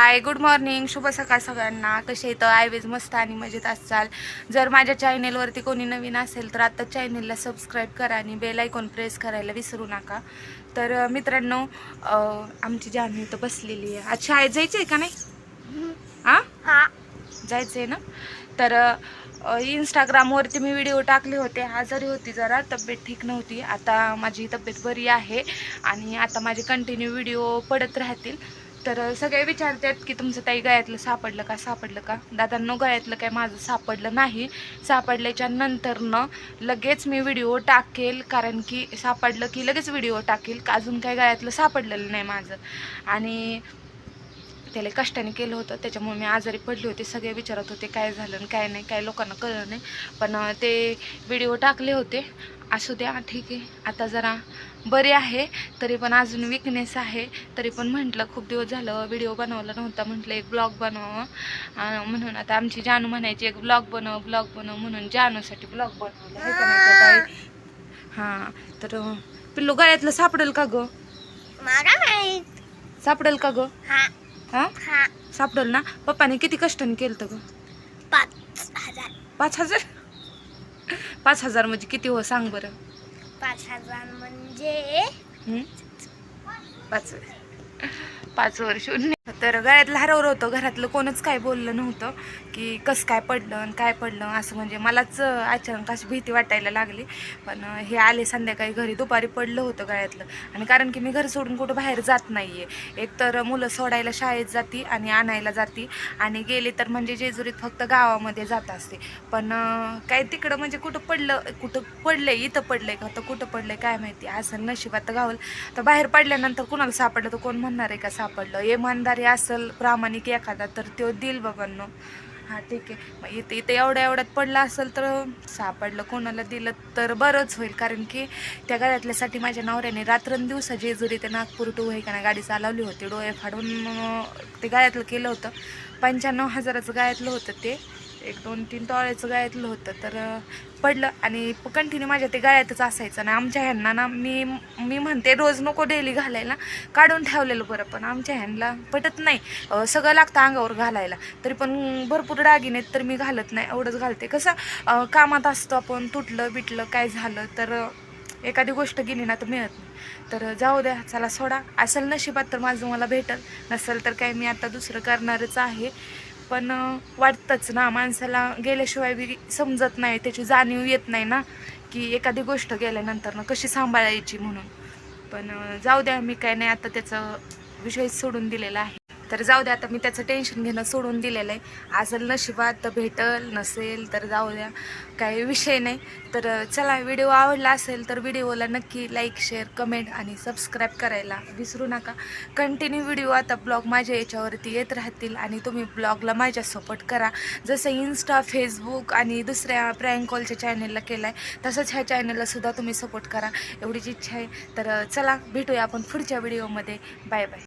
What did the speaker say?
Hi good morning शुभ सकाळ सगळ्यांना. कसे येतं आयवेज मस्त आणि मजेत असाल. जर माझ्या चॅनेलवरती कोणी नवीन असेल तर आता चॅनेलला सबस्क्राईब करा आणि बेल आयकॉन प्रेस करायला विसरू नका. तर मित्रांनो आमची जानवी इथं बसलेली आहे. आज शाळेत जायचं आहे का नाही? हां? हा. जायचं आहे ना? तर इंस्टाग्रामवरती मी व्हिडिओ टाकले होते. आजारी होती जरा तब्येत ठीक नव्हती. आता माझी तब्येत बरी आहे आणि आता माझे कंटिन्यू व्हिडिओ पडत राहतील. तर सगळे विचारतात की तुमचं ताई गळ्यातलं सापडलं का सापडलं का? दादांनो गळ्यातलं काय माझं सापडलं नाही. सापडल्याच्या नंतरनं लगेच मी व्हिडिओ टाकेल कारण की सापडलं की लगेच व्हिडिओ टाकेल अजून काय गळ्यातलं सापडलेलं नाही माझं. आणि त्याला कष्टाने केलं होतं त्याच्यामुळे मी आजारी पडली होती. सगळे विचारत होते काय झालं काय नाही काय लोकांना कळलं नाही. पण ते व्हिडिओ टाकले होते. असू द्या ठीक आहे. आता जरा बरे आहे तरी पण अजून विकनेस आहे. तरी पण म्हटलं खूप दिवस झालं व्हिडिओ बनवला नव्हता म्हटलं एक ब्लॉग बनवावं. म्हणून आता आमची जानू म्हणायची एक ब्लॉग बनव ब्लॉग बनव म्हणून जानूसाठी ब्लॉग बनवला. हे का नाही तर ताई? हां तर पिल्लू गळ्यातलं सापडेल का गं? सापडेल का गं? हा. सापडेल ना? पप्पाने किती कष्टाने केलं ग? पाच हजार. पाच हजार? पाच हजार म्हणजे किती हो? सांग बरं. पाच हजार म्हणजे हं? पाच पाच वर्ष शून्य. तर गळ्यातलं हरवलं होतं. घरातलं कोणच काय बोललं नव्हतं की कसं काय पडलं आणि काय पडलं. असं म्हणजे मलाच अचानक अशी भीती वाटायला लागली. पण हे आले संध्याकाळी घरी. दुपारी पडलं होतं गळ्यातलं. आणि कारण की मी घर सोडून कुठं बाहेर जात नाही आहे एक तर मुलं सोडायला शाळेत जाती आणि आणायला जाती. आणि गेले तर म्हणजे जेजुरीत फक्त गावामध्ये जात असते. पण काय तिकडं म्हणजे कुठं पडलं कुठं पडलंय इथं पडलंय का? तर कुठं पडलंय काय माहिती? असं नशिबात गावलं. तर बाहेर पडल्यानंतर कुणाला सापडलं? तर कोण म्हणणार आहे का सापडलं? इमानदारी असेल प्रामाणिक एखादा तर तो दिल बाबांनो हां ठीक आहे. मग इथे इथे एवढ्या एवढ्यात पडलं असेल तर सापडलं कोणाला दिलं तर बरंच होईल. कारण की त्या गाड्यातल्यासाठी माझ्या नवऱ्याने रात्रंदिवसा जेजुरी ते नागपूर टू नाही गाडी चालवली होती. डोळे फाडून ते गाळ्यातलं केलं होतं. पंच्याण्णव हजाराचं गाळ्यातलं होतं ते. एक दोन तीन तोळ्याचं गाळ्यातलं होतं तर पडलं. आणि कंटिन्यू माझ्या ते गाळ्यातच असायचं. ना आमच्या ह्यांना ना मी मी म्हणते रोज नको डेली घालायला. काढून ठेवलेलं बरं पण आमच्या ह्यांना पटत नाही. सगळं लागतं अंगावर घालायला. तरी पण भरपूर दागिने आहेत तर मी घालत नाही. एवढंच घालते. कसं कामात असतो आपण तुटलं बिटलं काय झालं तर एखादी गोष्ट गेली ना तर मिळत नाही. तर जाऊ द्या चला सोडा. असेल नशिबात तर माझं मला भेटल. नसेल तर काय मी आता दुसरं करणारच आहे. पण वाटतंच ना माणसाला गेल्याशिवाय बी समजत नाही त्याची जाणीव येत नाही ना की एखादी गोष्ट गेल्यानंतर ना कशी सांभाळायची म्हणून. पण जाऊ द्या मी काय नाही आता त्याचं विषय सोडून दिलेला आहे. तर जाऊ द्या आता मी त्याचं टेन्शन घेणं सोडून दिलेलं आहे. असेल नशिबात तर भेटल नसेल तर जाऊ द्या काही विषय नाही. तर चला व्हिडिओ आवडला असेल तर व्हिडिओला नक्की लाईक शेअर कमेंट आणि सबस्क्राईब करायला विसरू नका. कंटिन्यू व्हिडिओ आता ब्लॉग माझ्या याच्यावरती येत राहतील आणि तुम्ही ब्लॉगला माझ्या सपोर्ट करा. जसं इन्स्टा फेसबुक आणि दुसऱ्या प्रँक कॉलच्या चॅनेलला केला आहे तसंच ह्या चॅनलला सुद्धा तुम्ही सपोर्ट करा. एवढीच इच्छा आहे. तर चला भेटूया आपण पुढच्या व्हिडिओमध्ये बाय बाय